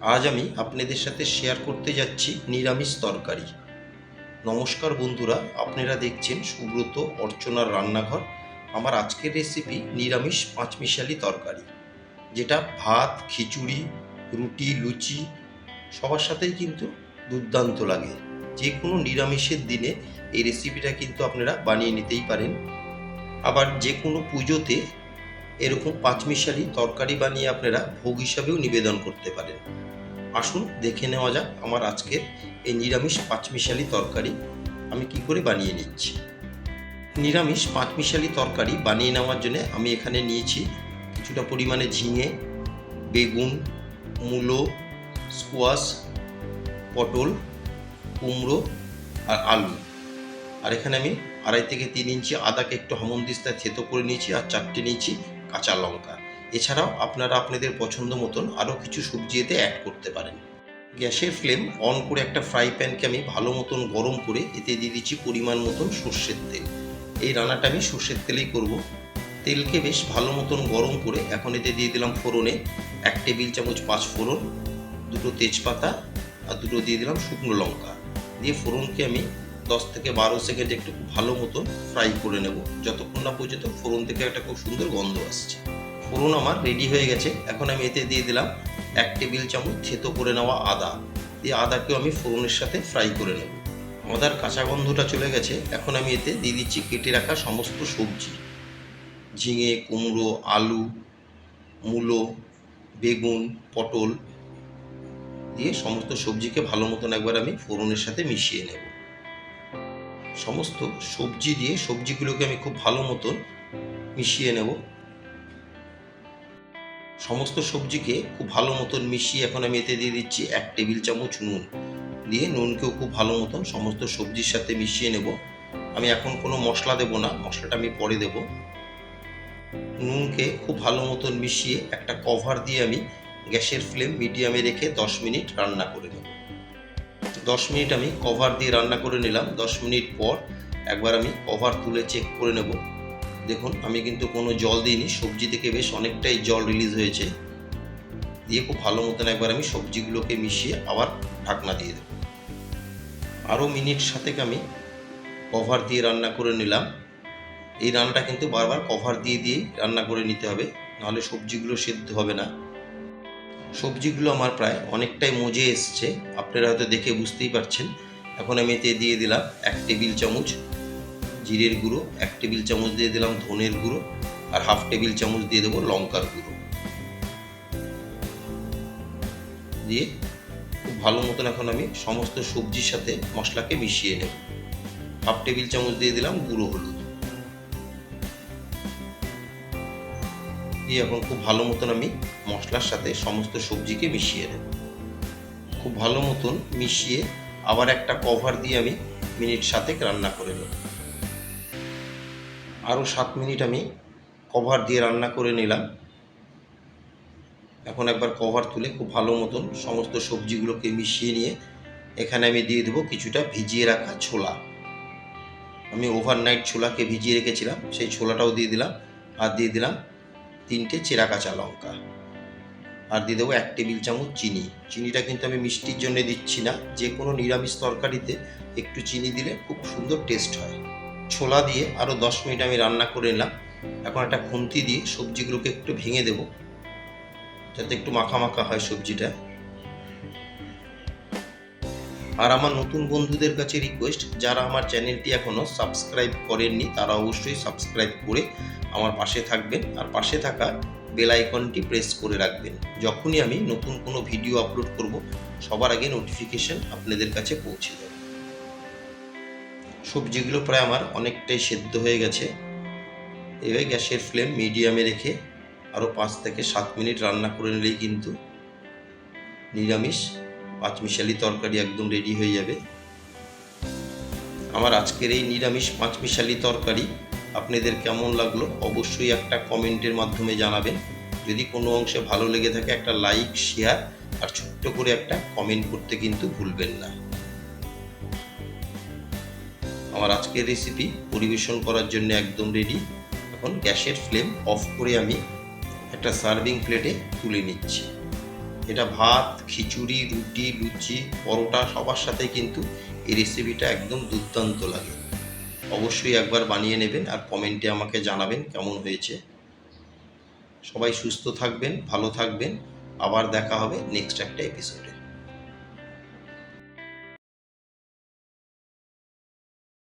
আজ আমি আপনাদের সাথে শেয়ার করতে যাচ্ছি নিরামিষ তরকারি। নমস্কার বন্ধুরা, আপনারা দেখছেন সুব্রত অর্চনার রান্নাঘর। আমার আজকের রেসিপি নিরামিষ পাঁচমিশালি তরকারি, যেটা ভাত, খিচুড়ি, রুটি, লুচি, সবার সাথেই কিন্তু দুর্দান্ত লাগে। যে কোনো নিরামিষের দিনে এই রেসিপিটা কিন্তু আপনারা বানিয়ে নিতেই পারেন। আবার যে কোনো পুজোতে এরকম পাঁচমিশালি তরকারি বানিয়ে আপনারা ভোগ হিসাবেও নিবেদন করতে পারেন। আসুন, দেখে নেওয়া যাক আমার আজকের এই নিরামিষ পাঁচমিশালি তরকারি। আমি কি করে বানিয়ে নিচ্ছি? নিরামিষ পাঁচমিশালি তরকারি বানিয়ে নেওয়ার জন্য আমি এখানে নিয়েছি কিছুটা পরিমাণে ঝিঙে, বেগুন, মূলো, স্কোয়াশ, পটল, কুমড়ো আর আলু। আর এখানে আমি আড়াই থেকে তিন ইঞ্চি আদাকে একটু হামন্দিস্তায় থেতো করে নিয়েছি আর চারটে নিয়েছি কাঁচা লঙ্কা। এছাড়াও আপনারা আপনাদের পছন্দ মতন আরও কিছু সবজি এতে অ্যাড করতে পারেন। গ্যাসের ফ্লেম অন করে একটা ফ্রাই প্যানকে আমি ভালো মতন গরম করে এতে দিয়ে দিচ্ছি পরিমাণ মতন সর্ষের তেল। এই রান্নাটা আমি সর্ষের তেলেই করব। তেলকে বেশ ভালো মতন গরম করে এখন এতে দিয়ে দিলাম ফোড়নে এক টেবিল চামচ পাঁচ ফোড়ন, দুটো তেজপাতা আর দুটো দিয়ে দিলাম শুকনো লঙ্কা। দিয়ে ফোড়নকে আমি দশ থেকে বারো সেকেন্ড একটু ভালো মতো ফ্রাই করে নেব। যতক্ষণ না পর্যন্ত ফোড়ন থেকে একটা খুব সুন্দর গন্ধ আসছে। ফোড়ন আমার রেডি হয়ে গেছে। এখন আমি এতে দিয়ে দিলাম এক টেবিল চামচ থেতো করে নেওয়া আদা। দিয়ে আদাকেও আমি ফোড়নের সাথে ফ্রাই করে নেব। আদার কাঁচা গন্ধটা চলে গেছে। এখন আমি এতে দিয়ে দিচ্ছি কেটে রাখা সমস্ত সবজি। ঝিঙে, কুমড়ো, আলু, মূলো, বেগুন, পটল দিয়ে সমস্ত সবজিকে ভালো মতন একবার আমি ফোড়নের সাথে মিশিয়ে নেব। সমস্ত সবজি দিয়ে সবজিগুলোকে আমি খুব ভালো মতন মিশিয়ে নেব। সমস্ত সবজিকে খুব ভালো মতন মিশিয়ে এখন আমি এতে দিয়ে দিচ্ছি এক টেবিল চামচ নুন। দিয়ে নুনকেও খুব ভালো মতন সমস্ত সবজির সাথে মিশিয়ে নেব। আমি এখন কোনো মশলা দেব না, মশলাটা আমি পরে দেব। নুনকে খুব ভালো মতন মিশিয়ে একটা কভার দিয়ে আমি গ্যাসের ফ্লেম মিডিয়ামে রেখে দশ মিনিট রান্না করে নেব। দশ মিনিট আমি কভার দিয়ে রান্না করে নিলাম। দশ মিনিট পর একবার আমি কভার তুলে চেক করে নেব। দেখুন, আমি কিন্তু কোনো জল দিইনি। সবজি থেকে বেশ অনেকটাই জল রিলিজ হয়েছে। দিয়ে খুব ভালো মতন একবার আমি সবজিগুলোকে মিশিয়ে আবার ঢাকনা দিয়ে দেব। আরও মিনিট সাথেক আমি কভার দিয়ে রান্না করে নিলাম। এই রান্নাটা কিন্তু বারবার কভার দিয়ে দিয়েই রান্না করে নিতে হবে। নাহলে সবজিগুলো সেদ্ধ হবে না। সবজিগুলো আমার প্রায় অনেকটাই মজে এসছে। আপনারা হয়তো দেখে বুঝতেই পারছেন। এখন আমি এতে দিয়ে দিলাম এক টেবিল চামচ জিরের গুঁড়ো, এক টেবিল চামচ দিয়ে দিলাম ধনের গুঁড়ো আর হাফ টেবিল চামচ দিয়ে দেবো লঙ্কার গুঁড়ো। দিয়ে খুব ভালো মতন এখন আমি সমস্ত সবজির সাথে মশলাকে মিশিয়ে নেব। হাফ টেবিল চামচ দিয়ে দিলাম গুঁড়ো হলুদ। দিয়ে এখন খুব ভালো মতন আমি মশলার সাথে সমস্ত সবজিকে মিশিয়ে নেব। খুব ভালো মতন মিশিয়ে আবার একটা কভার দিয়ে আমি মিনিট সাতেক রান্না করে নেব। আরও সাত মিনিট আমি কভার দিয়ে রান্না করে নিলাম। এখন একবার কভার তুলে খুব ভালো মতন সমস্ত সবজিগুলোকে মিশিয়ে নিয়ে এখানে আমি দিয়ে দেবো কিছুটা ভিজিয়ে রাখা ছোলা। আমি ওভারনাইট ছোলাকে ভিজিয়ে রেখেছিলাম, সেই ছোলাটাও দিয়ে দিলাম, আর দিয়ে দিলাম তিনটে চেরা কাঁচা লঙ্কা। আর দিয়ে দেবো এক টেবিল চামচ চিনি। চিনিটা কিন্তু আমি মিষ্টির জন্য দিচ্ছি না। যে কোনো নিরামিষ তরকারিতে একটু চিনি দিলে খুব সুন্দর টেস্ট হয়। ছোলা দিয়ে আরও দশ মিনিট আমি রান্না করে নিলাম। এখন একটা খুন্তি দিয়ে সবজিগুলোকে একটু ভেঙে দেব। যাতে একটু মাখা মাখা হয় সবজিটা। আর আমার নতুন বন্ধুদের কাছে রিকোয়েস্ট যারা আমার চ্যানেলটি এখনও সাবস্ক্রাইব করেননি, তারা অবশ্যই সাবস্ক্রাইব করে আমার পাশে থাকবেন। আর পাশে থাকা বেল আইকনটি প্রেস করে রাখবেন। যখনই আমি নতুন কোনো ভিডিও আপলোড করব, সবার আগে নোটিফিকেশন আপনাদের কাছে পৌঁছে যাবে। সবজিগুলো প্রায় আমার অনেকটাই সেদ্ধ হয়ে গেছে। এবার গ্যাসের ফ্লেম মিডিয়ামে রেখে আরও পাঁচ থেকে সাত মিনিট রান্না করে নিলেই কিন্তু নিরামিষ, পাঁচমিশালি তরকারি একদম রেডি হয়ে যাবে। আমার আজকের এই নিরামিষ, পাঁচমিশালি তরকারি আপনাদের কেমন লাগল, অবশ্যই একটা কমেন্টের মাধ্যমে জানাবেন। যদি কোনো অংশে ভালো লেগে থাকে, একটা লাইক, শেয়ার আর ছোট্ট করে একটা কমেন্ট করতে কিন্তু ভুলবেন না। আমার আজকের রেসিপি পরিবেশন করার জন্য একদম রেডি এখন গ্যাসের ফ্লেম অফ করে আমি একটা সার্ভিং প্লেটে তুলে নিচ্ছি। এটা ভাত, খিচুড়ি, রুটি, লুচি, পরোটা সবার সাথে কিন্তু এই রেসিপিটা একদম দুর্দান্ত লাগে। অবশ্যই একবার বানিয়ে নেবেন আর কমেন্টে আমাকে জানাবেন কেমন হয়েছে। সবাই সুস্থ থাকবেন, ভালো থাকবেন। আবার দেখা হবে নেক্সট একটা এপিসোডে